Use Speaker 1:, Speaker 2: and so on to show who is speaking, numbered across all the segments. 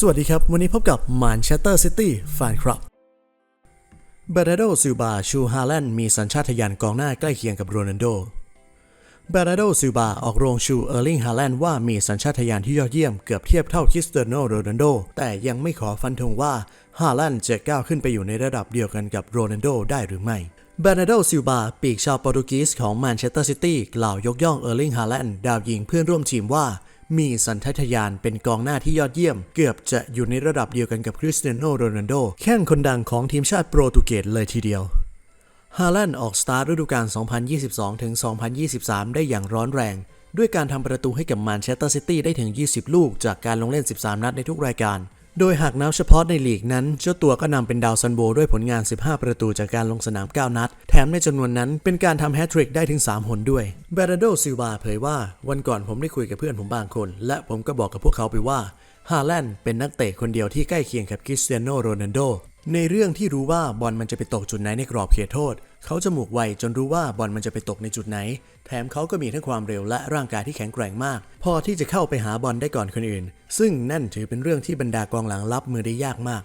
Speaker 1: สวัสดีครับ วันนี้พบกับ Manchester City แฟนครับเบรโดซิลบาชูฮาแลนด์มีสัญชาตญาณกองหน้าใกล้เคียงกับโรนัลโดเบรโดซิลบาออกโรงชูเออร์ลิงฮาแลนด์ว่ามีสัญชาตญาณที่ยอดเยี่ยมเกือบเทียบเท่าคริสเตียโนโรนัลโด แต่ยังไม่ขอฟันธงว่าฮาแลนด์จะก้าวขึ้นไปอยู่ในระดับเดียวกันกับโรนัลโดได้หรือไม่เบรนาโดซิลบาปีกชาวโปรตุเกสของแมนเชสเตอร์ซิตี้กล่าวยกย่องเออร์ลิงฮาแลนด์ดาวยิงเพื่อนร่วมทีมว่า มีสันทัตยานเป็นกองหน้าที่ยอดเยี่ยม เกือบจะอยู่ในระดับเดียวกันกับคริสเตียโนโรนัลโด แข้งคนดังของทีมชาติโปรตุเกสเลยทีเดียวฮาแลนด์ออกสตาร์ฤดูกาล 2022-2023 ได้อย่างร้อนแรง ด้วยการทำประตูให้กับแมนเชสเตอร์ซิตี้ได้ถึง 20 ลูก จากการลงเล่น 13 นัดในทุกรายการ โดยหากนับเฉพาะในลีกนั้น เจ้าตัวก็นำเป็นดาวซันโบด้วยผลงาน 15 ประตูจากการลงสนาม 9 นัด แถมในจำนวนนั้นเป็นการทำแฮตทริกได้ถึง 3 หนด้วยเบรโดซิลวาเผยว่า วันก่อนผมได้คุยกับเพื่อนผมบางคน และผมก็บอกกับพวกเขาไปว่าฮาแลนด์เป็นนักเตะคนเดียวที่ใกล้เคียงกับคริสเตียโนโรนัลโด ในเรื่องที่รู้ว่าบอลมันจะไปตกจุดไหนในกรอบเขตโทษ เขาจมูกไวจนรู้ว่าบอลมันจะไปตกในจุดไหน แถมเขาก็มีทั้งความเร็วและร่างกายที่แข็งแกร่งมาก พอที่จะเข้าไปหาบอลได้ก่อนคนอื่น ซึ่งนั่นถือเป็นเรื่องที่บรรดากองหลังรับมือได้ยากมาก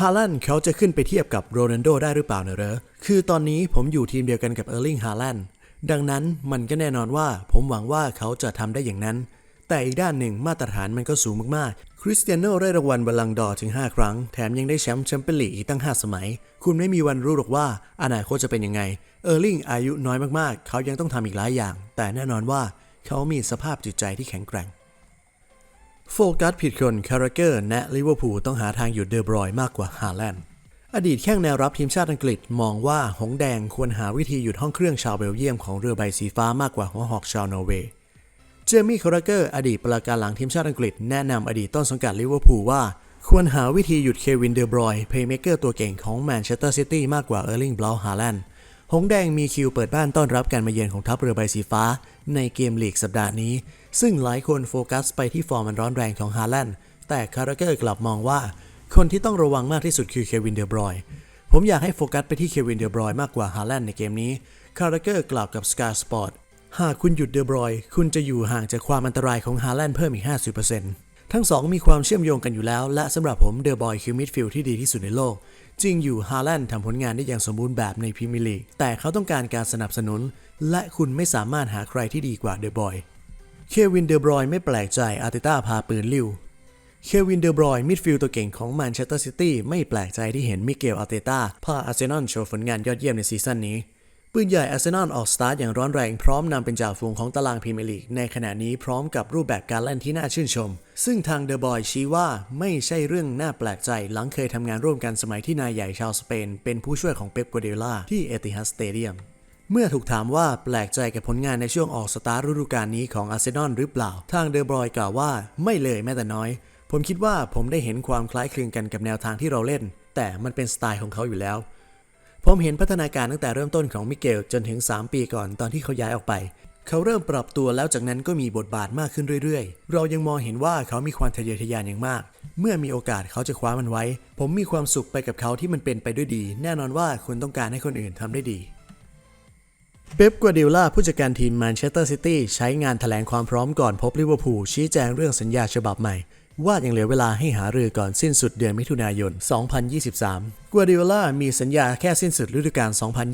Speaker 1: ฮาลันด์เขาจะขึ้นไปเทียบกับโรนัลโดได้หรือเปล่าเนอะเรอคือตอนนี้ผมอยู่ทีมเดียวกันกับเออร์ลิงฮาลันด์ดังนั้นมันก็แน่นอนว่าผมหวังว่าเขาจะทำได้อย่างนั้น แต่อีกด้านหนึ่งมาตรฐานมันก็สูงมากๆ คริสเตียโนได้รางวัลบอลลังดอร์ถึง 5 ครั้ง แถมยังได้แชมป์แชมเปี้ยนลีกอีกตั้ง 5 สมัย คุณไม่มีวันรู้หรอกว่าอนาคตจะเป็นยังไง เออร์ลิงอายุน้อยมากๆ เขายังต้องทำอีกหลายอย่าง แต่แน่นอนว่าเขามีสภาพจิตใจที่แข็งแกร่ง โฟกัสผิดคนคาราเกอร์และลิเวอร์พูลต้องหาทางหยุดเดอบรอยน์มากกว่าฮาแลนด์อดีตแข้งแนวรับทีมชาติอังกฤษมองว่าหงแดงควรหาวิธีหยุดห้องเครื่องชาวเบลเยียมของเรือใบสีฟ้ามากกว่าหัวหอกชาวนอร์เวย์ เจมี่คาราเกอร์อดีตประการหลังทีมชาติอังกฤษแนะนำอดีตต้นสังกัดลิเวอร์พูลว่า ควรหาวิธีหยุดเควินเดอบรอยน์เพลย์เมเกอร์ตัวเก่งของแมนเชสเตอร์ซิตี้มากกว่าเออร์ลิงบลาฮาแลนด์หงแดงมีคิวเปิดบ้านต้อนรับการมาเยือนของทัพเรือใบสีฟ้า ในเกมลีกสัปดาห์นี้ ซึ่งหลายคนโฟกัสไปที่ฟอร์มมันร้อนแรงของฮาแลนด์แต่คาราเกอร์กลับมองว่า คนที่ต้องระวังมากที่สุดคือเควินเดอบรอยน์ผมอยากให้โฟกัสไปที่เควินเดอบรอยน์มากกว่าฮาแลนด์ในเกมนี้คาราเกอร์กล่าวกับ Sky Sport หากคุณหยุดเดอบรอย คุณจะอยู่ห่างจากความอันตรายของฮาแลนด์เพิ่มอีก 50%ทั้งสองมีความเชื่อมโยงกันอยู่แล้ว และสำหรับผมเดอบรอยคือมิดฟิลด์ที่ดีที่สุดในโลก จริงอยู่ฮาแลนด์ทำผลงานได้อย่างสมบูรณ์แบบในพรีเมียร์ลีก แต่เขาต้องการการสนับสนุน และคุณไม่สามารถหาใครที่ดีกว่าเดอบรอยเควินเดอบรอยไม่แปลกใจอาร์เตต้าพาปืนลิ้วเควินเดอบรอยมิดฟิลด์ตัวเก่งของแมนเชสเตอร์ซิตี้ไม่แปลกใจที่เห็นมิเกลอาร์เตต้าพาอาร์เซนอลโชว์ผลงานยอดเยี่ยมในซีซั่นนี้ ปืนใหญ่อาร์เซนอลออกสตาร์ทอย่างร้อนแรงพร้อมนำเป็นจ่าฝูงของตารางพรีเมียร์ลีกในขณะนี้พร้อมกับรูปแบบการเล่นที่น่าชื่นชม ซึ่งทางเดอะบอยชี้ว่าไม่ใช่เรื่องน่าแปลกใจหลังเคยทำงานร่วมกันสมัยที่นายใหญ่ชาวสเปน เป็นผู้ช่วยของเป๊ปกัวเดล่าที่เอติฮัดสเตเดียมเมื่อถูกถามว่าแปลกใจกับผลงานในช่วงออกสตาร์ทฤดูกาลนี้ของอาร์เซนอลหรือเปล่า ทางเดอะบอยกล่าวว่าไม่เลยแม้แต่น้อย ผมคิดว่าผมได้เห็นความคล้ายคลึงกันกับแนวทางที่เราเล่น แต่มันเป็นสไตล์ของเขาอยู่แล้ว ผมเห็นพัฒนาการตั้งแต่เริ่มต้นของมิเกลจนถึง 3 ปีก่อนตอนที่เขาย้ายออกไป เขาเริ่มปรับตัวแล้วจากนั้นก็มีบทบาทมากขึ้นเรื่อยๆ เรายังมองเห็นว่าเขามีความทะเยอทะยานอย่างมาก เมื่อมีโอกาสเขาจะคว้ามันไว้ ผมมีความสุขไปกับเขาที่มันเป็นไปด้วยดี แน่นอนว่าคุณต้องการให้คนอื่นทำได้ดีเป๊ปกัวเดล่าผู้จัดการทีมแมนเชสเตอร์ซิตี้ใช้งานแถลงความพร้อมก่อนพบลิเวอร์พูลชี้แจงเรื่องสัญญาฉบับใหม่ ว่ายังเหลือเวลาให้หารือก่อนสิ้นสุดเดือนมิถุนายน 2023 กัวเดล่ามีสัญญาแค่สิ้นสุดฤดูกาล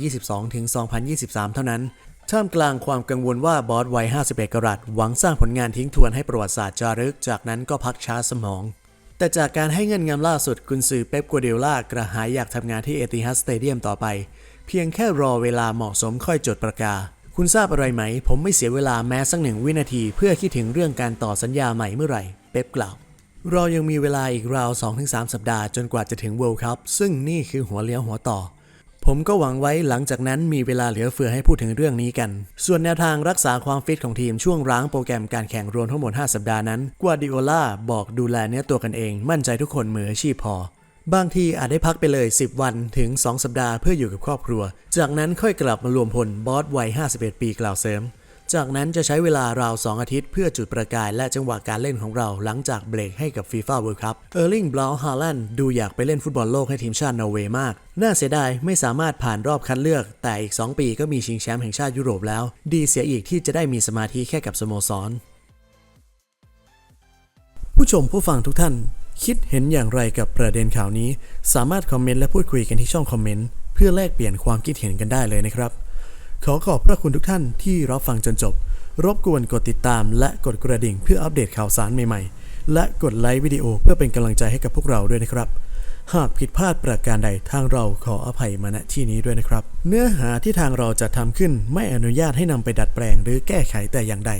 Speaker 1: 2022 ถึง 2023 เท่านั้น ท่ามกลางความกังวลว่าบอสวัย 51 กรัตหวังสร้างผลงานทิ้งทวนให้ประวัติศาสตร์จารึก จากนั้นก็พักช้าสมอง แต่จากการให้เงินงำล่าสุดกุนซือเป๊ปกัวเดล่ากระหายอยากทำงานที่เอติฮัดสเตเดียมต่อไป เพียงแค่รอเวลาเหมาะสมค่อยจดประกาคุณทราบอะไรไหม ผมไม่เสียเวลาแม้สักหนึ่งวินาที เพื่อคิดถึงเรื่องการต่อสัญญาใหม่เมื่อไหร่ เป๊ปกล่าว เรายังมีเวลาอีกราว 2-3 สัปดาห์จนกว่าจะถึง World Cup ซึ่งนี่คือหัวเลี้ยวหัวต่อ ผมก็หวังไว้หลังจากนั้นมีเวลาเหลือเฟือให้พูดถึงเรื่องนี้กัน ส่วนแนวทางรักษาความฟิตของทีมช่วงร้างโปรแกรมการแข่งรวมทั้งหมด 5 สัปดาห์นั้นกัวดิโอลาบอกดูแลเนื้อตัวกันเอง มั่นใจทุกคนมืออาชีพพอบางทีอาจได้พักไปเลย 10 วันถึง 2 สัปดาห์เพื่ออยู่กับครอบครัว จากนั้นค่อยกลับมารวมพลบอสวัย 51 ปีกล่าวเสริม จากนั้นจะใช้เวลาราว 2 อาทิตย์เพื่อจุดประกายและจังหวะการเล่นของเราหลังจากเบรกให้กับฟีฟ่าเวิลด์คัพเออร์ลิงบลาวฮาแลนด์ดูอยากไปเล่นฟุตบอลโลกให้ทีมชาตินอร์เวย์มาก น่าเสียดายไม่สามารถผ่านรอบคัดเลือก แต่อีก 2 ปีก็มีชิงแชมป์แห่งชาติยุโรปแล้ว ดีเสียอีกที่จะได้มีสมาธิแค่กับสโมสร ผู้ชมผู้ฟังทุกท่าน คิดเห็นอย่างไรกับประเด็นข่าวนี้ สามารถคอมเมนต์และพูดคุยกันที่ช่องคอมเมนต์เพื่อแลกเปลี่ยนความคิดเห็นกันได้เลยนะครับ ขอขอบพระคุณทุกท่านที่รับฟังจนจบ รบกวนกดติดตามและกดกระดิ่งเพื่ออัปเดตข่าวสารใหม่ๆ และกดไลค์วิดีโอเพื่อเป็นกำลังใจให้กับพวกเราด้วยนะครับ หากผิดพลาดประการใดทางเราขออภัยมาณที่นี้ด้วยนะครับ เนื้อหาที่ทางเราจะทำขึ้นไม่อนุญาตให้นำไปดัดแปลงหรือแก้ไขแต่อย่างใด